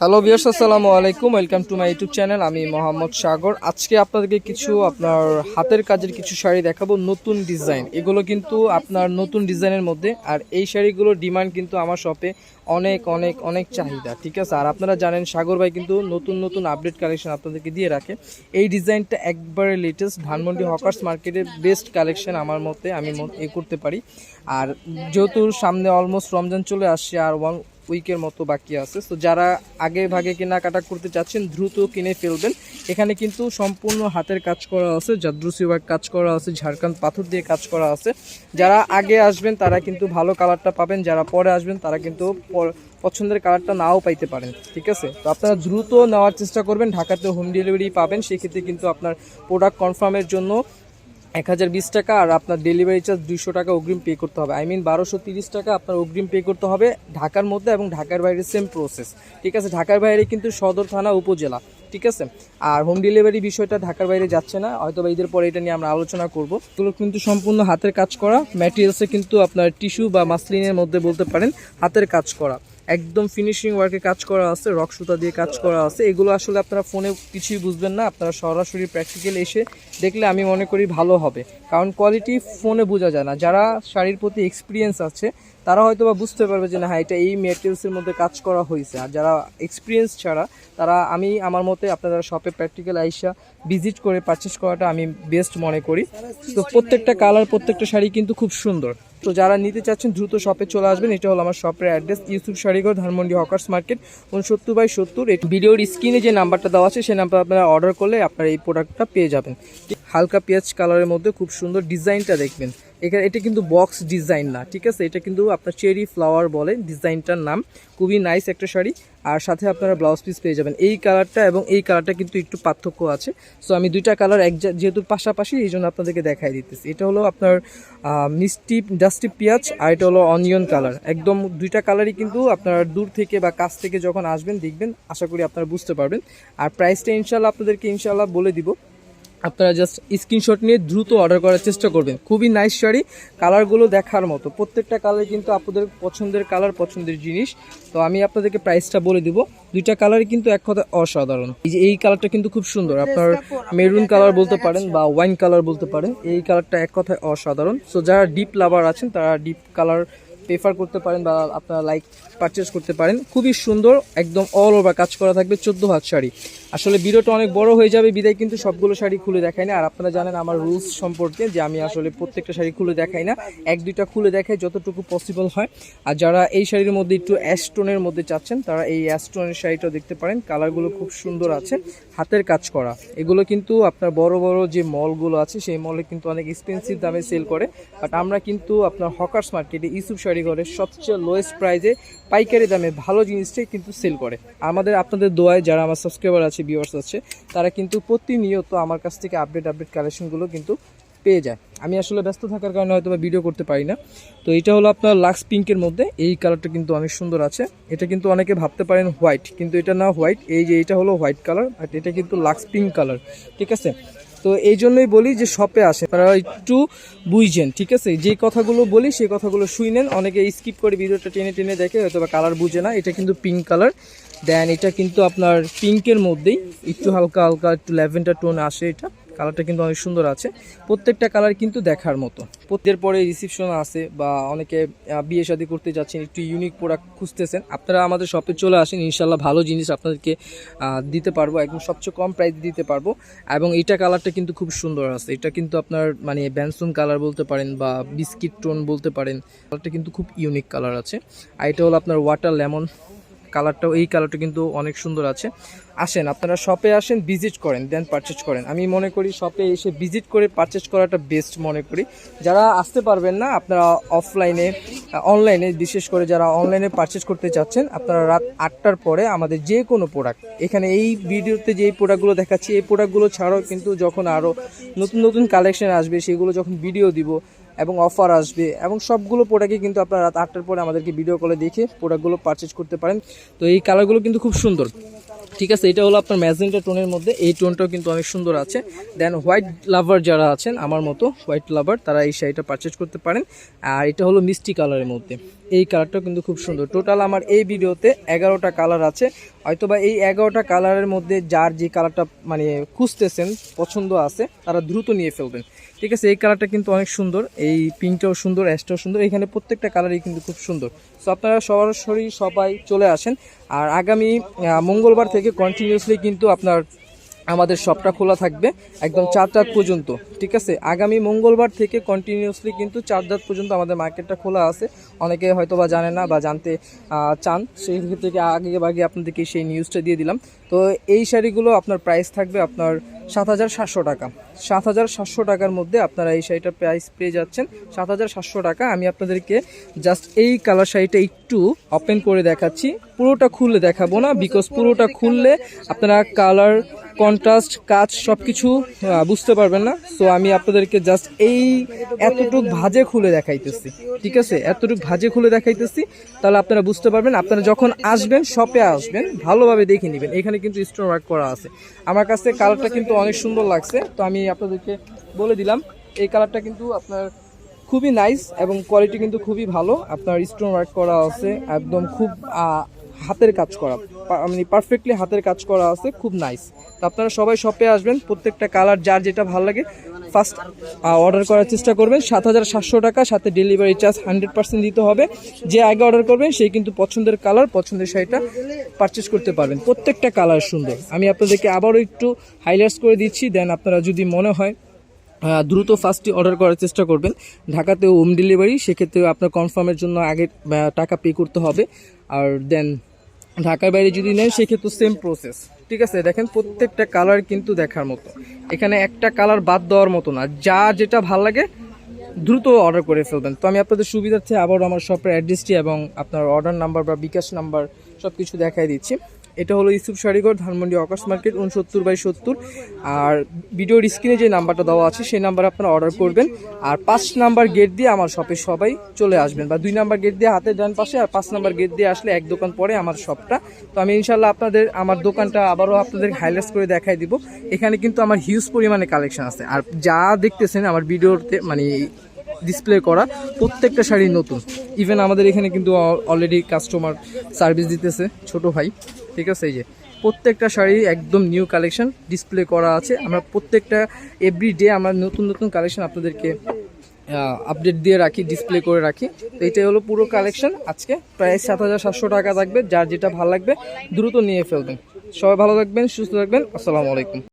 Hello viewers আসসালামু আলাইকুম। Welcome to my YouTube channel আমি মোহাম্মদ সাগর। আজকে আপনাদেরকে কিছু আপনার হাতের কাজের কিছু শাড়ি দেখাবো, নতুন ডিজাইন এগুলো কিন্তু আপনার নতুন ডিজাইনের মধ্যে। আর এই শাড়িগুলোর ডিমান্ড কিন্তু আমার শপে অনেক অনেক অনেক চাহিদা, ঠিক আছে? আর আপনারা জানেন, সাগর ভাই কিন্তু নতুন নতুন আপডেট কালেকশন আপনাদেরকে দিয়ে রাখে। এই ডিজাইনটা একবারে লেটেস্ট ধানমন্ডি হকার্স মার্কেটের বেস্ট কালেকশন আমার মতে, আমি এ করতে পারি। আর যেহেতু সামনে অলমোস্ট রমজান চলে আসছে, আর ওয়ান উইকের মতো বাকি আছে। তো যারা আগে ভাগে কেনাকাটা করতে চাচ্ছেন, দ্রুত কিনে ফেলবেন। এখানে কিন্তু সম্পূর্ণ হাতের কাজ করা আছে, জাদ্রুসি কাজ করা আছে ঝাড়খান্ড পাথর দিয়ে কাজ করা আছে। যারা আগে আসবেন, তারা কিন্তু ভালো কালারটা পাবেন। যারা পরে আসবেন, তারা কিন্তু পছন্দের কালারটা নাও পাইতে পারেন। ঠিক আছে? তো আপনারা দ্রুত নেওয়ার চেষ্টা করবেন। ঢাকাতে হোম ডেলিভারি পাবেন। সেক্ষেত্রে কিন্তু আপনার প্রোডাক্ট কনফার্মের জন্য এক হাজার বিশ টাকা আর আপনার ডেলিভারি চার্জ দুইশো টাকা অগ্রিম পে করতে হবে। আই মিন বারোশো তিরিশ টাকা আপনার অগ্রিম পে করতে হবে ঢাকার মধ্যে এবং ঢাকার বাইরে সেম প্রসেস ঠিক আছে, ঢাকার বাইরে কিন্তু সদর থানা উপজেলা। ঠিক আছে? আর হোম ডেলিভারি বিষয়টা ঢাকার বাইরে যাচ্ছে না। হয়তো বা ঈদের পরে এটা নিয়ে আমরা আলোচনা করব। এগুলো কিন্তু সম্পূর্ণ হাতের কাজ করা। ম্যাটেরিয়ালসে কিন্তু আপনার টিস্যু বা মাসলিনের মধ্যে বলতে পারেন, হাতের কাজ করা। একদম ফিনিশিং ওয়ার্কে কাজ করা আছে রক সুতা দিয়ে কাজ করা আছে। এগুলো আসলে আপনারা ফোনে কিছুই বুঝবেন না, আপনারা সরাসরি প্র্যাকটিক্যাল এসে দেখলে আমি মনে করি ভালো হবে। কারণ কোয়ালিটি ফোনে বোঝা যায় না। যারা শাড়ির প্রতি এক্সপিরিয়েন্স আছে, তারা হয়তো বা বুঝতে পারবে যে, না হ্যাঁ এটা এই মেটেরিয়ালসের মধ্যে কাজ করা হয়েছে। আর যারা এক্সপিরিয়েন্স ছাড়া, তারা আমি, আমার মতে আপনারা শপে প্র্যাকটিক্যাল আইসা ভিজিট করে পারচেস করাটা আমি বেস্ট মনে করি। তো প্রত্যেকটা কালার প্রত্যেকটা শাড়ি কিন্তু খুব সুন্দর। তো যারা নিতে চাচ্ছেন, দ্রুত শপে চলে আসবেন। এটা হলো আমার শপের address Yusuf Sharighar, Dhanmondi Hawkers Market উনসত্তর বাই সত্তর। ভিডিওর স্ক্রিনে যে নাম্বারটা দেওয়া আছে, সেই নাম্বার আপনারা অর্ডার করলে আপনারা এই প্রোডাক্টটা পেয়ে যাবেন। হালকা পেঁয়াজ কালারের মধ্যে খুব সুন্দর ডিজাইনটা দেখবেন। এখানে এটা কিন্তু বক্স ডিজাইন না, ঠিক আছে? এটা কিন্তু আপনার চেরি ফ্লাওয়ার বলে ডিজাইনটার নাম। খুবই নাইস একটা শাড়ি। আর সাথে আপনারা ব্লাউজ পিস পেয়ে যাবেন। এই কালারটা এবং এই কালারটা কিন্তু একটু পার্থক্য আছে। সো আমি দুইটা কালার এক যেহেতু পাশাপাশি, এই জন্য আপনাদেরকে দেখাই দিতেছি। এটা হলো আপনার মিষ্টি ডাস্টি পেঁয়াজ, আর এটা হলো অনিয়ন কালার একদম দুইটা কালারই কিন্তু আপনারা দূর থেকে বা কাছ থেকে যখন আসবেন, দেখবেন, আশা করি আপনারা বুঝতে পারবেন। আর প্রাইসটা ইনশাল্লাহ আপনাদেরকে ইনশাল্লাহ বলে দিব। আপনারা জাস্ট স্ক্রিনশট নিয়ে দ্রুত অর্ডার করার চেষ্টা করবেন। খুবই নাইস শাড়ি কালারগুলো দেখার মতো। প্রত্যেকটা কালার কিন্তু আপনাদের পছন্দের কালার পছন্দের জিনিস। তো আমি আপনাদেরকে প্রাইসটা বলে দিব। দুইটা কালারই কিন্তু এক কথা অসাধারণ। এই যে এই কালারটা কিন্তু খুব সুন্দর। আপনার মেরুন কালার বলতে পারেন বা ওয়াইন কালার বলতে পারেন। এই কালারটা এক কথায় অসাধারণ। সো যারা ডিপ লাভার আছেন তারা ডিপ কালার প্রেফার করতে পারেন বা আপনারা লাইক পারচেস করতে পারেন। খুবই সুন্দর একদম অল ওভার কাজ করা থাকবে চোদ্দ হাত শাড়ি। আসলে ভিডিওটা অনেক বড় হয়ে যাবে, বিদায় কিন্তু সবগুলো শাড়ি খুলে দেখাই না। আর আপনারা জানেন আমার রুলস সম্পর্কে যে আমি আসলে প্রত্যেকটা শাড়ি খুলে দেখাই না, এক দুইটা খুলে দেখাই যতটুকু পসিবল হয়। আর যারা এই শাড়ির মধ্যে একটু অ্যাস্টোনের মধ্যে চাচ্ছেন, তারা এই অ্যাস্টোনের শাড়িটা দেখতে পারেন। কালারগুলো খুব সুন্দর আছে, হাতের কাজ করা। এগুলো কিন্তু আপনার বড় বড় যে মলগুলো আছে, সেই মলে কিন্তু অনেক এক্সপেন্সিভ দামে সেল করে। বাট আমরা কিন্তু আপনার হকার্স মার্কেটে ইসুফ শাড়ি ঘরে সবচেয়ে লোয়েস্ট প্রাইজে পাইকারি দামে ভালো জিনিসটাই কিন্তু সেল করে। আমাদের, আপনাদের দোয়ায় যারা আমার সাবস্ক্রাইবার আছে ভিউয়ার্স আছে, তারা কিন্তু প্রতিনিয়ত আমার কাছ থেকে আপডেট আপডেট কালেকশনগুলো কিন্তু পেয়ে যায়। আমি আসলে ব্যস্ত থাকার কারণে হয়তো বা ভিডিও করতে পারি না। তো এটা হলো আপনার লাক্স পিঙ্কের মধ্যে। এই কালারটা কিন্তু অনেক সুন্দর আছে। এটা কিন্তু অনেকে ভাবতে পারেন হোয়াইট কিন্তু এটা না হোয়াইট এই যে এটা হলো হোয়াইট কালার আর এটা কিন্তু লাক্স পিঙ্ক কালার ঠিক আছে? তো এই জন্যই বলি যে শপে আসে। তারা একটু বুঝছেন ঠিক আছে? যে কথাগুলো বলি সেই কথাগুলো শুই নেন অনেকে স্কিপ করে ভিডিওটা টেনে টেনে দেখে হয়তো বা কালার বুঝে না। এটা কিন্তু পিঙ্ক কালার দেন এটা কিন্তু আপনার পিঙ্কের মধ্যেই, একটু হালকা হালকা, একটু ল্যাভেন্ডার টোন আসে এটা। কালারটা কিন্তু অনেক সুন্দর আছে। প্রত্যেকটা কালার কিন্তু দেখার মতো। প্রত্যেকের পরে রিসিপশন আছে বা অনেকে বিয়ে শাদী করতে যাচ্ছেন, একটু ইউনিক প্রোডাক্ট খুঁজতেছেন। আপনারা আমাদের শপে চলে আসেন ইনশাল্লাহ ভালো জিনিস আপনাদেরকে দিতে পারব একদম সবচেয়ে কম প্রাইস দিতে পারব। এবং এটা কালারটা কিন্তু খুব সুন্দর আছে। এটা কিন্তু আপনার মানে ব্যানসুন কালার বলতে পারেন বা বিস্কিট টোন বলতে পারেন। কালারটা কিন্তু খুব ইউনিক কালার আছে। আর এটা হলো আপনার ওয়াটার লেমন কালারটাও, এই কালারটা কিন্তু অনেক সুন্দর আছে। আসেন, আপনারা শপে আসেন ভিজিট করেন দেন পারচেজ করেন। আমি মনে করি শপে এসে ভিজিট করে পারচেজ করাটা বেস্ট মনে করি। যারা আসতে পারবেন না, আপনারা অফলাইনে অনলাইনে বিশেষ করে যারা অনলাইনে পারচেজ করতে চাচ্ছেন, আপনারা রাত আটটার পরে আমাদের যে কোনো প্রোডাক্ট এখানে এই ভিডিওতে যে প্রোডাক্টগুলো দেখাচ্ছি, এই প্রোডাক্টগুলো ছাড়াও কিন্তু যখন আরও নতুন নতুন কালেকশন আসবে, সেগুলো যখন ভিডিও দিব এবং অফার আসবে এবং সবগুলো প্রোডাক্টই কিন্তু আপনারা রাত আটটার পরে আমাদেরকে ভিডিও কলে দেখে প্রোডাক্টগুলো পারচেজ করতে পারেন। তো এই কালারগুলো কিন্তু খুব সুন্দর। ঠিক আছে, এটা হলো আপনার ম্যাজেন্টা টোনের মধ্যে। এই টোনটাও কিন্তু অনেক সুন্দর আছে। দেন হোয়াইট লাভার যারা আছেন, আমার মতো হোয়াইট লাভার তারা এই শাড়িটা পারচেজ করতে পারেন। আর এটা হলো মিষ্টি কালারের মধ্যে। এই কালারটাও কিন্তু খুব সুন্দর। টোটাল আমার এই ভিডিওতে এগারোটা কালার আছে। হয়তোবা এই এগারোটা কালারের মধ্যে যার যে কালারটা মানে খুঁজতেছেন, পছন্দ আছে, তারা দ্রুত নিয়ে ফেলবেন। ঠিক আছে, এই কালারটা কিন্তু অনেক সুন্দর, এই পিঙ্কটাও সুন্দর অ্যাশটাও সুন্দর, এখানে প্রত্যেকটা কালারই কিন্তু খুব সুন্দর। সো আপনারা সরাসরি সবাই চলে আসেন, আর আগামী মঙ্গলবার থেকে কন্টিনিউসলি কিন্তু আপনার আমাদের শপটা খোলা থাকবে একদম চার রাত পর্যন্ত, ঠিক আছে? আগামী মঙ্গলবার থেকে কন্টিনিউসলি কিন্তু চার রাত পর্যন্ত আমাদের মার্কেটটা খোলা আছে। অনেকে হয়তো বা জানে না বা জানতে চান। সেই থেকে আগে বাগে আপনাদেরকে সেই নিউজটা দিয়ে দিলাম। তো এই শাড়িগুলো আপনার প্রাইস থাকবে আপনার সাত হাজার সাতশো টাকা। সাত হাজার সাতশো টাকার মধ্যে আপনারা এই শাড়িটার প্রাইস পেয়ে যাচ্ছেন। সাত হাজার সাতশো টাকা আমি আপনাদেরকে জাস্ট এই কালার শাড়িটা একটু ওপেন করে দেখাচ্ছি। পুরোটা খুললে দেখাবো না বিকজ পুরোটা খুললে আপনারা কালার কন্ট্রাস্ট কাজ সব কিছু বুঝতে পারবেন না। সো আমি আপনাদেরকে জাস্ট এই এতটুক ভাজে খুলে দেখাইতেছি। ঠিক আছে? এতটুক ভাজে খুলে দেখাইতেছি। তাহলে আপনারা বুঝতে পারবেন, আপনারা যখন আসবেন শপে আসবেন, ভালোভাবে দেখে নেবেন। এখানে কিন্তু স্টোন ওয়ার্ক করা আছে। আমার কাছে কালারটা কিন্তু অনেক সুন্দর লাগছে। তো আমি আপনাদেরকে বলে দিলাম, এই কালারটা কিন্তু আপনার খুবই নাইস এবং কোয়ালিটি কিন্তু খুবই ভালো। আপনার স্টোন ওয়ার্ক করা আছে, একদম খুব হাতের কাজ করা মানে পারফেক্টলি হাতের কাজ করা আছে, খুব নাইস তো আপনারা সবাই শপে আসবেন, প্রত্যেকটা কালার যার যেটা ভালো লাগে ফার্স্ট অর্ডার করার চেষ্টা করবেন, সাত হাজার সাতশো টাকা, সাথে ডেলিভারি চার্জ হান্ড্রেড পার্সেন্ট দিতে হবে। যে আগে অর্ডার করবেন সেই কিন্তু পছন্দের কালার পছন্দের শাড়িটা পারচেস করতে পারবেন। প্রত্যেকটা কালার সুন্দর। আমি আপনাদেরকে আবারও একটু হাইলাইটস করে দিচ্ছি দেন আপনারা যদি মনে হয় দ্রুত ফার্স্টই অর্ডার করার চেষ্টা করবেন। ঢাকাতে হোম ডেলিভারি সেক্ষেত্রে আপনার কনফার্মের জন্য আগে টাকা পে করতে হবে। আর দেন ঢাকার বাইরে যদি নেন, সেক্ষেত্রে সেম প্রসেস ঠিক আছে? দেখেন প্রত্যেকটা কালার কিন্তু দেখার মতো। এখানে একটা কালার বাদ দেওয়ার মতো না। যা যেটা ভালো লাগে, দ্রুত অর্ডার করে ফেলবেন। তো আমি আপনাদের সুবিধার্থে আবার আমার শপের অ্যাড্রেসটি এবং আপনার অর্ডার নাম্বার বা বিকাশ নাম্বার সব কিছু দেখাই দিচ্ছি। এটা হলো ইউসুফ শাড়িঘর, ধানমন্ডি অকাশ মার্কেট, উনসত্তর বাই সত্তর। আর ভিডিওর স্ক্রিনে যে নাম্বারটা দেওয়া আছে, সেই নাম্বারে আপনারা অর্ডার করবেন। আর পাঁচ নাম্বার গেট দিয়ে আমার শপে সবাই চলে আসবেন বা দুই নাম্বার গেট দিয়ে হাতের ডান পাশে আর পাঁচ নাম্বার গেট দিয়ে আসলে এক দোকান পরে আমার শপটা তো আমি ইনশাল্লাহ আপনাদের, আমার দোকানটা আবারও আপনাদের হাইলাইটস করে দেখাই দিব। এখানে কিন্তু আমার হিউজ পরিমাণে কালেকশন আছে। আর যা দেখতেছেন আমার ভিডিওতে মানে ডিসপ্লে করা, প্রত্যেকটা শাড়ি নতুন। ইভেন আমাদের এখানে কিন্তু অলরেডি কাস্টমার সার্ভিস দিতেছে, ছোট ভাই। ঠিক আছে, এই যে, প্রত্যেকটা শাড়ি একদম নিউ কালেকশন ডিসপ্লে করা আছে। আমরা প্রত্যেকটা এভরি ডে আমরা নতুন নতুন কালেকশন আপনাদেরকে আপডেট দিয়ে রাখি ডিসপ্লে করে রাখি। তো এটাই হলো পুরো কালেকশন আজকে প্রায় সাত হাজার সাতশো টাকা থাকবে, যার যেটা ভালো লাগবে, দ্রুত নিয়ে ফেলবেন। সবাই ভালো থাকবেন, সুস্থ থাকবেন। আসসালামু আলাইকুম।